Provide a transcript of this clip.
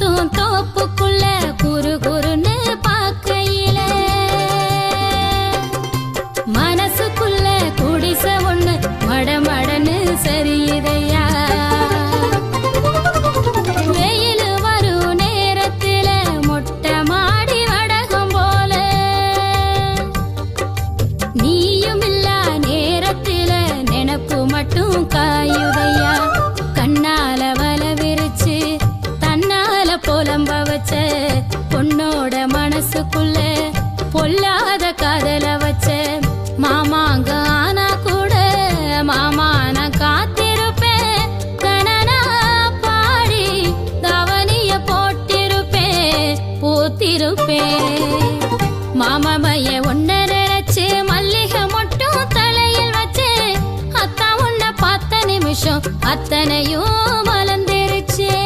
சுத்தும் தோப்புக்குள்ள குறு குறுன்னு பார்க்கையில. மனசுக்குள்ள குடிச ஒண்ணு மடமடன்னு சரியுதையா வெயில் வரும் நேரத்தில மொட்டை மாடி வடகம் போல. நீயும் இல்லா நேரத்தில நினப்பு மட்டும் கா வச்ச பொண்ணோட மனசுக்குள்ள பொல்லாத காதல வச்ச. மாமாங்க ஆனா கூட மாமா நான் காத்திருப்பேன். கணனா பாடி கவனிய போட்டிருப்பேன் பூத்திருப்பேன். மாமா மைய ஒன்ன நினைச்சு மல்லிகை மட்டும் தலையில் வச்சு. அத்தா உன்னை பார்த்த நிமிஷம் அத்தனையும்